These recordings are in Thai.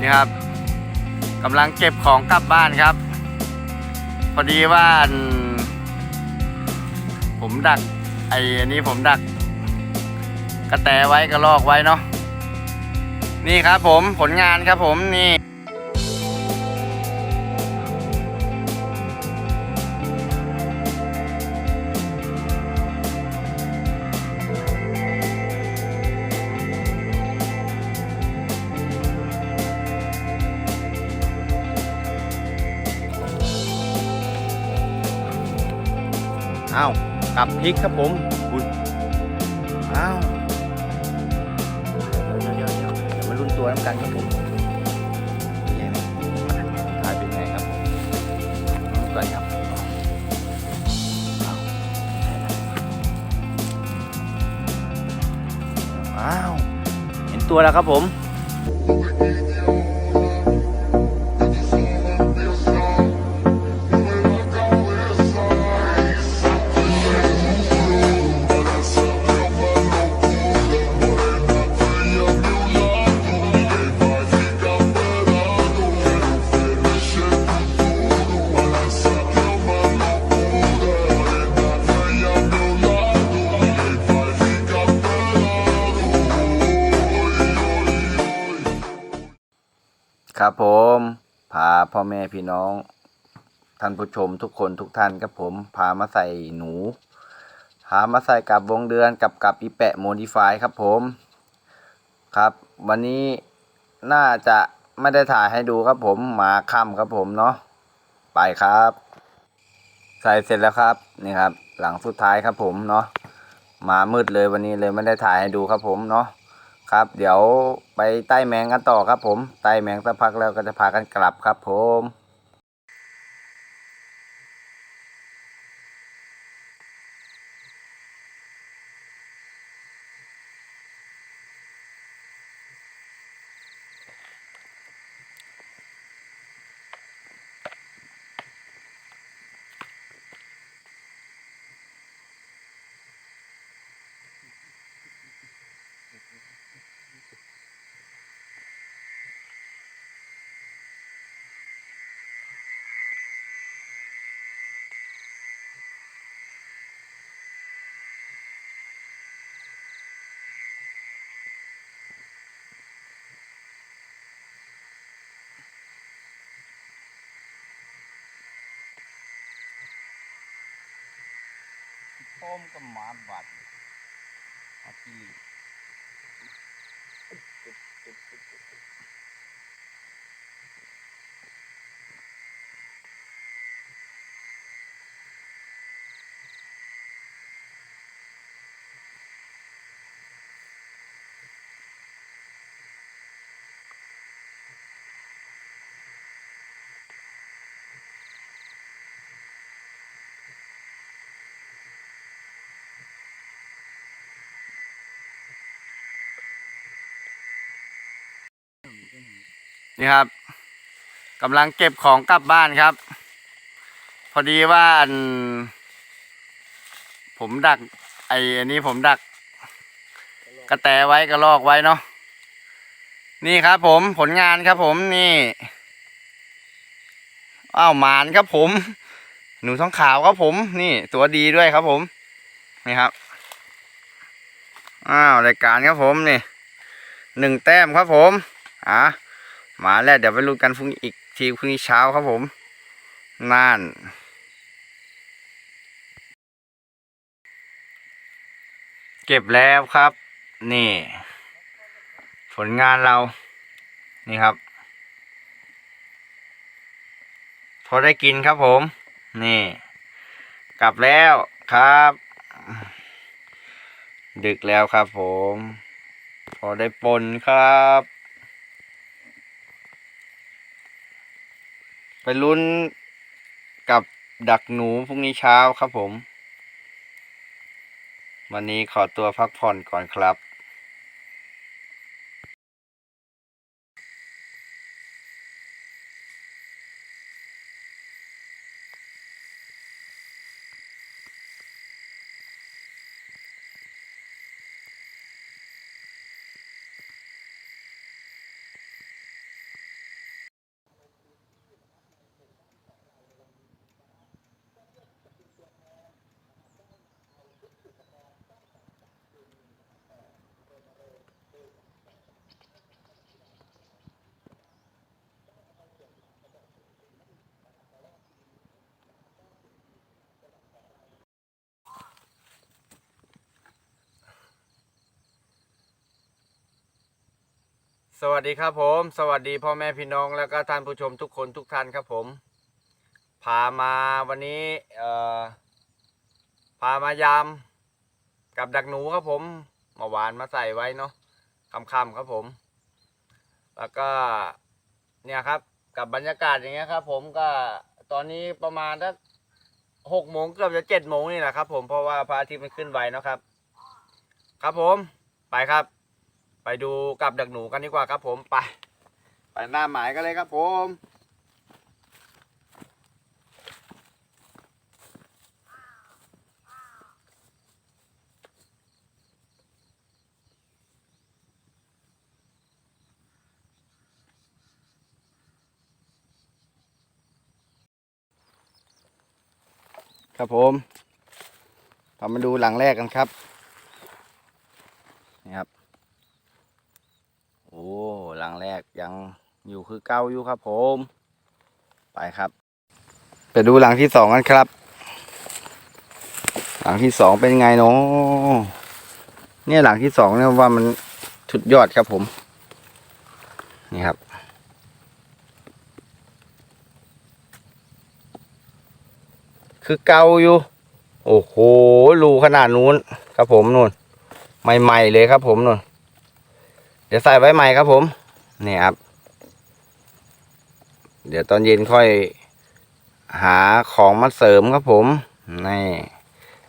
นี่ครับกำลังเก็บของกลับบ้านครับ พอดีว่าผมดักไอ้อันนี้ผมดัก กระแตไว้กระลอกไว้เนาะนี่ครับผมผลงานครับผมนี่ อ้าวกลับพริกครับผมอุ้ยอ้าวเดี๋ยวเดี๋ยวเดี๋ยวเดี๋ยวมาลุ้นตัวน้ำกันครับผมเป็นไงไหมถ่ายเป็นไงครับผมลุ้นกันครับอ้าวเห็นตัวแล้วครับผม อแม่พี่น้องท่านผู้ชมทุกคนทุกท่านครับผมพามาใส่หนูพามาใส่กับวงเดือนกับกับอีแปะโมดิฟายครับผมครับ วันนี้น่าจะไม่ได้ถ่ายให้ดูครับผมหมาค่ำครับผมเนาะไปครับ ใส่เสร็จแล้วครับนี่ครับ หลังสุดท้ายครับผมเนาะหมามืดเลยวันนี้เลยไม่ได้ถ่ายให้ดูครับผมเนาะ ครับ เดี๋ยวไปใต้แมงกันต่อครับผม ใต้แมงสักพักแล้วก็จะพากันกลับครับผม พร้อมกับหมาบัดอากี นี่ครับกำลังเก็บของกลับบ้านครับ พอดีว่าผมดัก ไอ้อันนี้ผมดัก กระแตไว้กระลอกไว้เนาะนี่ครับ ผมผลงานครับ ผมนี่อ้าวหมานครับผม หนูท้องขาวครับผม นี่ ตัวดีด้วยครับผม นี่ครับอ้าวรายการครับผมนี่หนึ่งแต้มครับผมอะ มาแล้วเดี๋ยวไปลุ้นกันพรุ่งนี้อีกทีพรุ่งนี้เช้าครับผมน่านเก็บแล้วครับ นี่ ผลงานเรา นี่ครับ พอได้กินครับผม นี่ กลับแล้วครับ ดึกแล้วครับผม พอได้ปนครับ ไปลุ้นกับดักหนูพรุ่งนี้เช้าครับผม วันนี้ขอตัวพักผ่อนก่อนครับ สวัสดีครับผม สวัสดีพ่อแม่พี่น้องแล้วก็ท่านผู้ชมทุกคนทุกท่านครับผม พามาวันนี้เอ่อพามายามกับดักหนูครับผมเมาหวานมาใส่ไว้เนาะค่ำๆครับผม แล้วก็เนี่ยครับกับบรรยากาศอย่างเงี้ยครับ ผมก็ตอนนี้ประมาณสักหกโมงเกือบจะเจ็ดโมงนี่แหละครับ ผมเพราะว่าพระอาทิตย์มันขึ้นไวเนาะครับ ครับผมไปครับ ไปดูกับดักหนูกันดีกว่าครับผมไป ไปหน้าหมายกันเลยครับผมครับผมเรามาดูหลังแรกกันครับนี่ครับ โอ้หลังแร กยังอยู่คือเก่าอยู่ครับผม ไปครับ ไปดูหลังที่สองกันครับ หลังที่สองเป็นไงเนาะเนี่ยหลังที่สองเนี่ยว่ามันสุดยอดครับผม นี่ครับคือเก่าอยู่ โอ้โหรูขนาดนู้นครับผมนู่น ใหม่ๆเลยครับผมนู่น เดี๋ยวใส่ไว้ใหม่ครับผม นี่ครับ เดี๋ยวตอนเย็นค่อยหาของมาเสริมครับผมนี่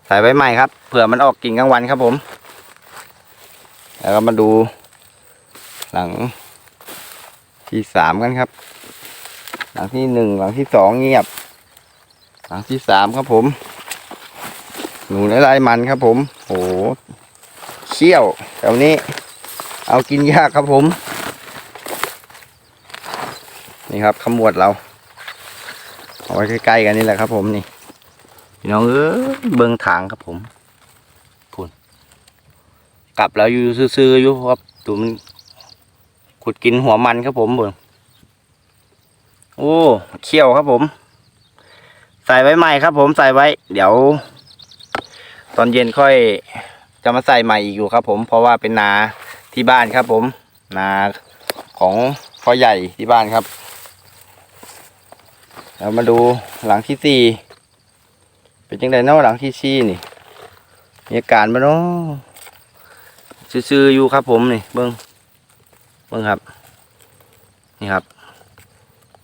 ใส่ไว้ใหม่ครับเผื่อมันออกกิ่งกลางวันครับผม แล้วก็มาดูหลังที่สามกันครับ หลังที่หนึ่งหลังที่สองเงียบ หลังที่สามครับผม หนูในลายมันครับผมโหเขี้ยวแถวนี้ เอากินยากครับผม นี่ครับขมวดเราเอาไว้ใกล้ๆกันนี่แหละครับ ผมนี่พี่น้องเออเบิ้งถางครับผมพุ่นกลับแล้วอยู่ซื่อๆอยู่ครับตัวมันขุดกินหัวมันครับผมเบิ้งโอ้เขี้ยวครับผม ใส่ไว้ใหม่ครับผมใส่ไว้ เดี๋ยว ตอนเย็นค่อยจะมาใส่ใหม่อีกอยู่ครับ ผมเพราะว่าเป็นนาที่บ้านครับผม นาของพ่อใหญ่ที่บ้านครับ เรามาดูหลังที่สี่เป็นยังไงเนาะหลังที่สี่นี่มีอาการมาเนาะซื่อๆอยู่ครับผมนี่เบิ้งเบิ้งครับ นี่ครับ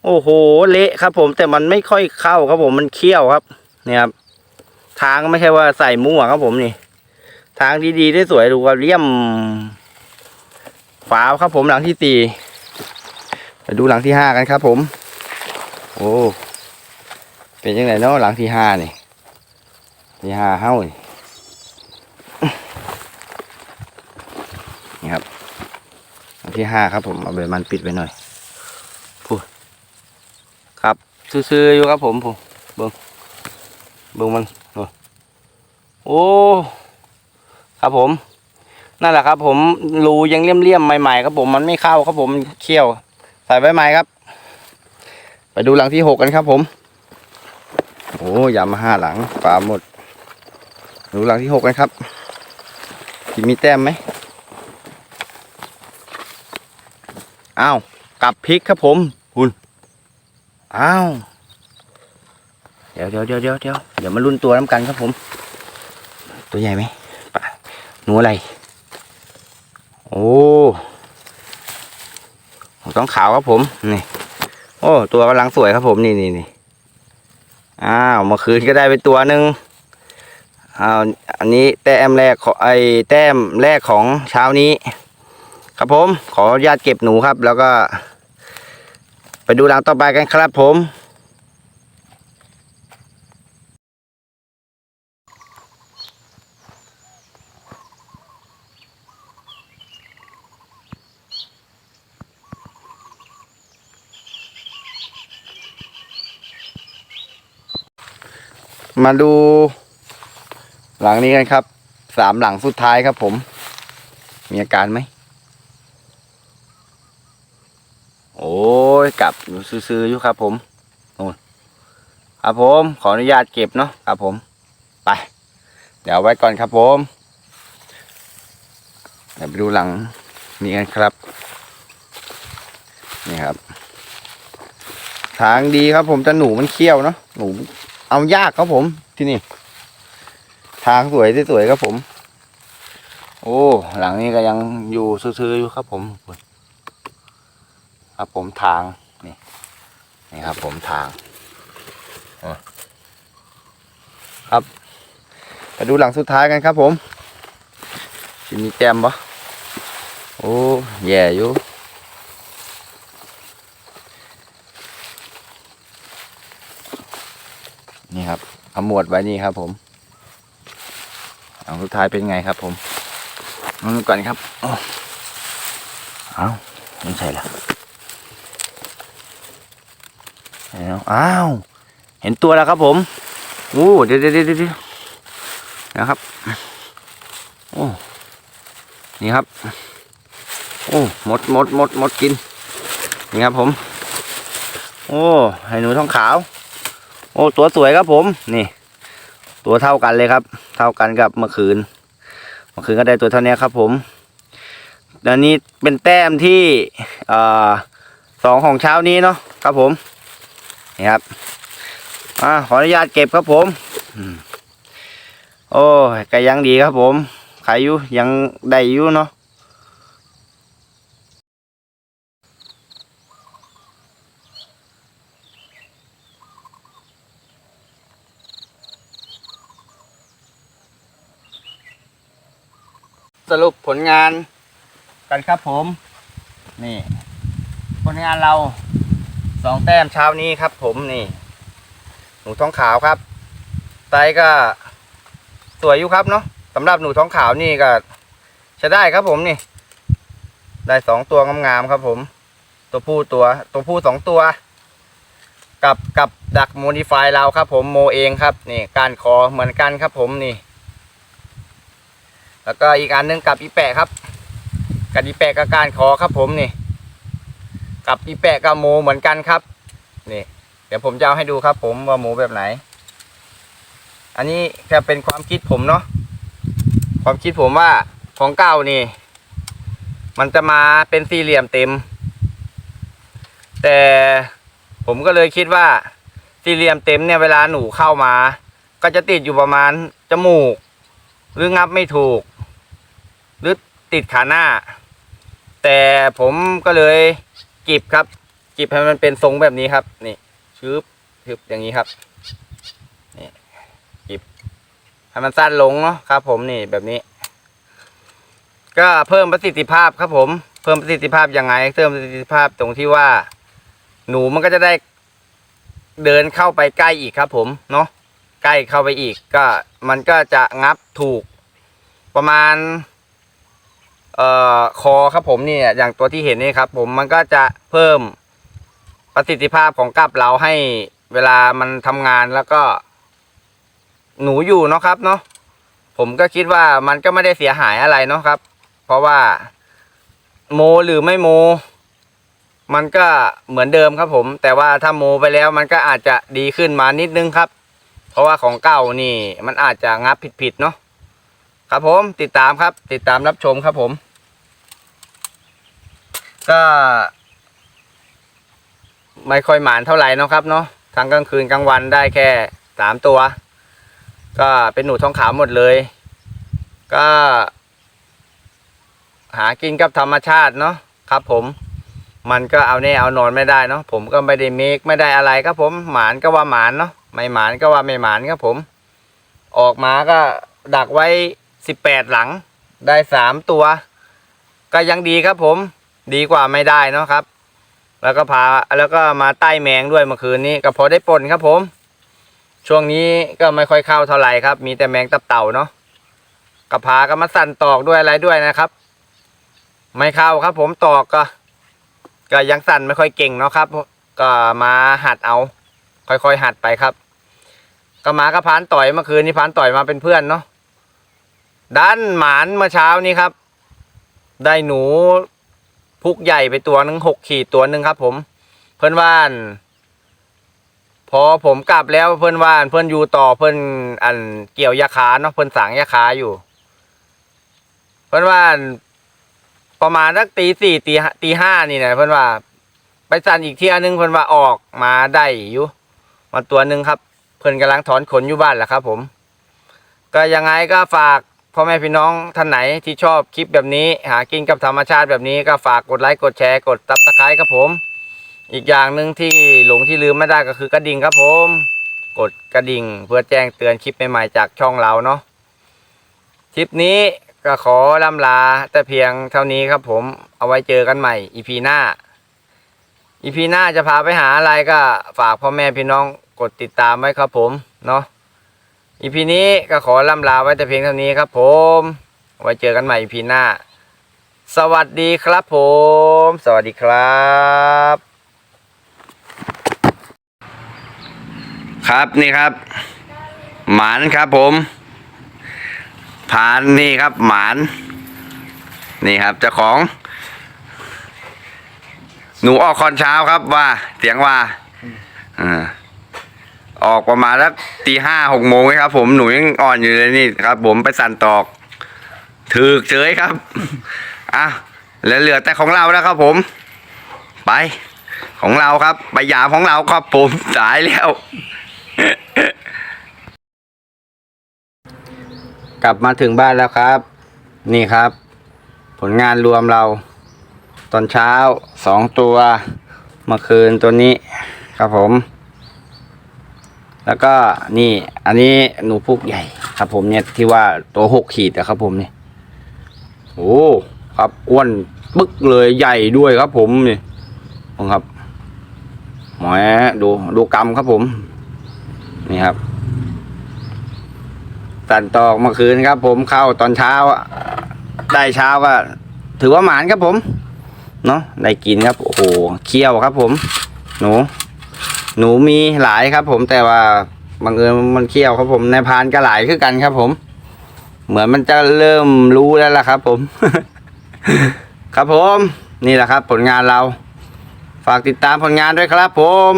โอ้โหเละครับผม แต่มันไม่ค่อยเข้าครับผมมันเคี้ยวครับนี่ครับ ทางไม่ใช่ว่าใส่มั่วครับผมนี่ ทางดีๆได้สวยดูว่าเลี่ยมฝาครับผมหลังที่สี่ไปดูหลังที่ห้ากันครับผม โอ้ เป็นยังไงเนาะหลังที่ห้านี่ที่ห้าเฮ้านี่นี่ครับหลังที่ห้าครับผมเอาใบมันปิดไว้หน่อยครับซื่อๆอยู่ครับผมผมเบิ้งเบิ้งมันโอ้ครับผมนั่นแหละครับ ผมรูยังเลี่ยมๆใหม่ๆครับผมมันไม่เข้าครับผมเคี่ยว ใส่ไว้ใหม่ครับ ไปดูหลังที่หกกันครับผม โอ้ยามาห้าหลังปลาหมดดูหลังที่หกกันครับที่มีแต้มไหมอ้าวกลับพลิกครับผมคุณอ้าวเดี๋ยวเดี๋ยวเดี๋ยวเดี๋ยวเดี๋ยวเดี๋ยวมาลุ้นตัวน้ำกันครับผม ตัวใหญ่ไหมปะหนูอะไร โอ้ต้องขาวครับผมนี่โอ้ตัวกำลังสวยครับผมนี่นี่นี่ อ้าวเมื่อคืนก็ได้ไปตัวหนึ่งอ้าวอันนี้แต้มแรกของไอแต้มแรกของเช้านี้ ครับผมขออนุญาตเก็บหนูครับ แล้วก็ ไปดูรังต่อไปกันครับผม มาดู หลังนี้กันครับ สามหลังสุดท้ายครับผม มีอาการไหม โอ้ยกลับอยู่ซื่อๆอยู่ครับผมนู่นครับผม ขออนุญาตเก็บเนาะครับผม ไป เดี๋ยวไว้ก่อนครับผมเดี๋ยวไปดูหลังนี้กันครับ นี่ครับ ทางดีครับผมแต่หนูมันเขี้ยวเนาะหนู เอายากครับผมที่นี่ ทางสวยสวยครับผม โอ้ หลังนี้ก็ยังอยู่ซื่อๆอยู่ครับผมครับผมทางนี่นี่ครับ ผมทางครับไปดูหลังสุดท้ายกันครับผมชิมีแจมปะโอ้แย่อยู่ นี่ครับเอาหมวดไว้นี่ครับ ผมหลังสุดท้ายเป็นไงครับ ผมเอาดูก่อนครับอ้าวเอาไม่ใช่ละแล้วอ้าว เห็นตัวแล้วครับ ผมโอ้เดี๋ยวเดี๋ยวเดี๋ยวเดี๋ยวนะครับโอ้นี่ครับ โอ้หมดหมดหมดหมดกิน นี่ครับผม โอ้ ให้หนูทองขาว โอ้ตัวสวยครับผมนี่ ตัวเท่ากันเลยครับ เท่ากันกับเมื่อคืน เมื่อคืนก็ได้ตัวเท่านี้ครับ ผมและนี้เป็นแต้มที่อ่าสองของเช้านี้เนาะครับผมนี่ครับอ่าขออนุญาตเก็บครับผมโอ้ก็ยังดีครับผมขายอยู่ยังได้อยู่เนาะ สรุปผลงานกันครับผม นี่ ผลงานเราสองแต้มเช้านี้ครับ ผมนี่ หนูท้องขาวครับไตก็สวยอยู่ครับเนาะสำหรับหนูท้องขาวนี่ก็ใช้ได้ครับผมนี่ ได้สองตัวงามๆครับ ผม ตัวผู้ตัว ตัวผู้สองตัว กับกับดักโมดิฟายเราครับ ผมโมเองครับ นี่การคอเหมือนกันครับผมนี่ แล้วก็อีกอันหนึงกับอีแปะครับกับอีแปะกับการคอครับผมนี่ กับอีแปะกับโมเหมือนกันครับนี่ เดี๋ยวผมจะเอาให้ดูครับ ผมว่าหมูแบบไหน อันนี้แค่เป็นความคิดผมเนาะความคิดผมว่าของเก่านี่ มันจะมาเป็นสี่เหลี่ยมเต็ม แต่ผมก็เลยคิดว่าสี่เหลี่ยมเต็มเนี่ยเวลาหนูเข้ามา ก็จะติดอยู่ประมาณจมูก หรืองับไม่ถูก หรือติดขาหน้า แต่ผมก็เลยกีบครับกีบให้มันเป็นทรงแบบนี้ครับ นี่ชืบชืบอย่างนี้ครับนี่กีบให้มันสั้นลงเนาะครับ ผมนี่แบบนี้ ก็เพิ่มประสิทธิภาพครับ ผม เพิ่มประสิทธิภาพยังไง เพิ่มประสิทธิภาพตรงที่ว่า หนูมันก็จะได้เดินเข้าไปใกล้อีกครับ ผมเนาะใกล้เข้าไปอีก ก็มันก็จะงับถูกประมาณ เอ่อคอครับผมเนี่ยอย่างตัวที่เห็นนี่ครับ ผมมันก็จะเพิ่มประสิทธิภาพของกับเราให้เวลามันทำงานแล้วก็ หนูอยู่เนาะครับเนาะผมก็คิดว่ามันก็ไม่ได้เสียหายอะไรเนาะครับ เพราะว่า โมหรือไม่โม มันก็เหมือนเดิมครับผม แต่ว่าถ้าโมไปแล้วมันก็อาจจะดีขึ้นมานิดนึงครับ เพราะว่าของเก่านี่ มันอาจจะงับผิดๆเนาะครับผมติดตามครับ ติดตามรับชมครับผม ก็ ไม่ค่อยหมานเท่าไหร่เนาะครับเนาะทั้งกลางคืนกลางวันได้แค่สามตัว ก็เป็นหนูทองขาวหมดเลย ก็ หากินกับธรรมชาติเนาะครับ ผม มันก็เอาแน่เอานอนไม่ได้เนาะผมก็ไม่ได้เมคไม่ได้อะไรครับผมหมานก็ว่าหมานเนาะไม่หมานก็ว่าไม่หมานครับผม ออกมาก็ดักไว้สิบแปดหลังได้สามตัว ก็ยังดีครับผม ดีกว่าไม่ได้เนาะครับ แล้วก็พาแล้วก็มาใต้แมงด้วยเมื่อคืนนี้ก็พอได้ปนครับผม ช่วงนี้ก็ไม่ค่อยเข้าเท่าไหร่ครับ มีแต่แมงตับเต่าเนาะก็พาก็มาสั่นตอกด้วยอะไรด้วยนะครับ ไม่เข้าครับ ผมตอกก็ก็ยังสั่นไม่ค่อยเก่งเนาะครับ ก็มาหัดเอา ค่อยๆหัดไปครับ ก็มาก็พานต่อยเมื่อคืนนี้พานต่อยมาเป็นเพื่อนเนาะดันหมานเมื่อเช้านี้ครับ ได้หนู พุกใหญ่ไปตัวหนึ่งหกขีดตัวหนึ่งครับ ผม เพื่อนว่าน พอผมกลับแล้วเพื่อนว่าน เพื่อนอยู่ต่อเพื่อนอันเกี่ยวยาคาเนาะเพื่อนสางยาคาอยู่ เพื่อนว่านประมาณสักตีสี่ตีตีห้านี่นะเพื่อนว่า ไปสั่นอีกเที่ยนึงเพิ่อนว่าออกมาได้อยู่มาตัวหนึ่งครับ เพิ่อนกำลังถอนขนอยู่บ้านแหละครับ ผม ก็ยังไงก็ฝาก พ่อแม่พี่น้องท่านไหนที่ชอบคลิปแบบนี้ หากินกับธรรมชาติแบบนี้ก็ฝากกดไลค์กดแชร์กดซับสไครต์ครับผม อีกอย่างหนึ่งที่หลงที่ลืมไม่ได้ก็คือกระดิ่งครับผม กดกระดิ่งเพื่อแจ้งเตือนคลิปใหม่ๆจากช่องเราเนาะคลิปนี้ก็ขอล่ำลาแต่เพียงเท่านี้ครับผมเอาไว้เจอกันใหม่อีพีหน้าอีพีหน้าจะพาไปหาอะไรก็ฝากพ่อแม่พี่น้องกดติดตามไว้ครับผมเนาะ อีพีนี้ก็ขอล่ำลาไว้แต่เพียงเท่านี้ครับผม ไว้เจอกันใหม่อีพีหน้า สวัสดีครับผม สวัสดีครับ ครับนี่ครับ หมานครับผมผานนี่ครับ หมาน นี่ครับเจ้าของ หนูออกคอนเช้าครับว่า เสียงว่าอ่า ออกประมาณสักตีห้าหกโมงครับ ผมหนูยังอ่อนอยู่เลยนี่ครับ ผมไปสั่นตอกถือเฉยครับอะแล้วเหลือแต่ของเราแล้วครับ ผม ไป ของเราครับใบหยามของเราครับผมสายแล้ว กลับมาถึงบ้านแล้วครับ นี่ครับ ผลงานรวมเรา ตอนเช้าสองตัวเมื่อคืนตัวนี้ครับผม แล้วก็นี่ อันนี้หนูพุกใหญ่ครับผมเนี่ยที่ว่าตัวหกขีดอะครับผมนี่โอ้ครับอ้วนบึกเลยใหญ่ด้วยครับผมนี่ครับหมอยดูดูกำครับผม นี่ครับสั่นตอกเมื่อคืนครับ ผมเข้าตอนเช้าได้เช้าก็ถือว่าหมานครับผม เนาะได้กินครับ โอ้โหเคี่ยวครับผม หนู หนูมีหลายครับ ผมแต่ว่าบังเอิญมันเคี่ยวครับผมในพานก็หลายคือกันครับ ผม เหมือนมันจะเริ่มรู้แล้วล่ะครับ ผม ครับผม นี่แหละครับ ผลงานเรา ฝากติดตามผลงานด้วยครับ ผม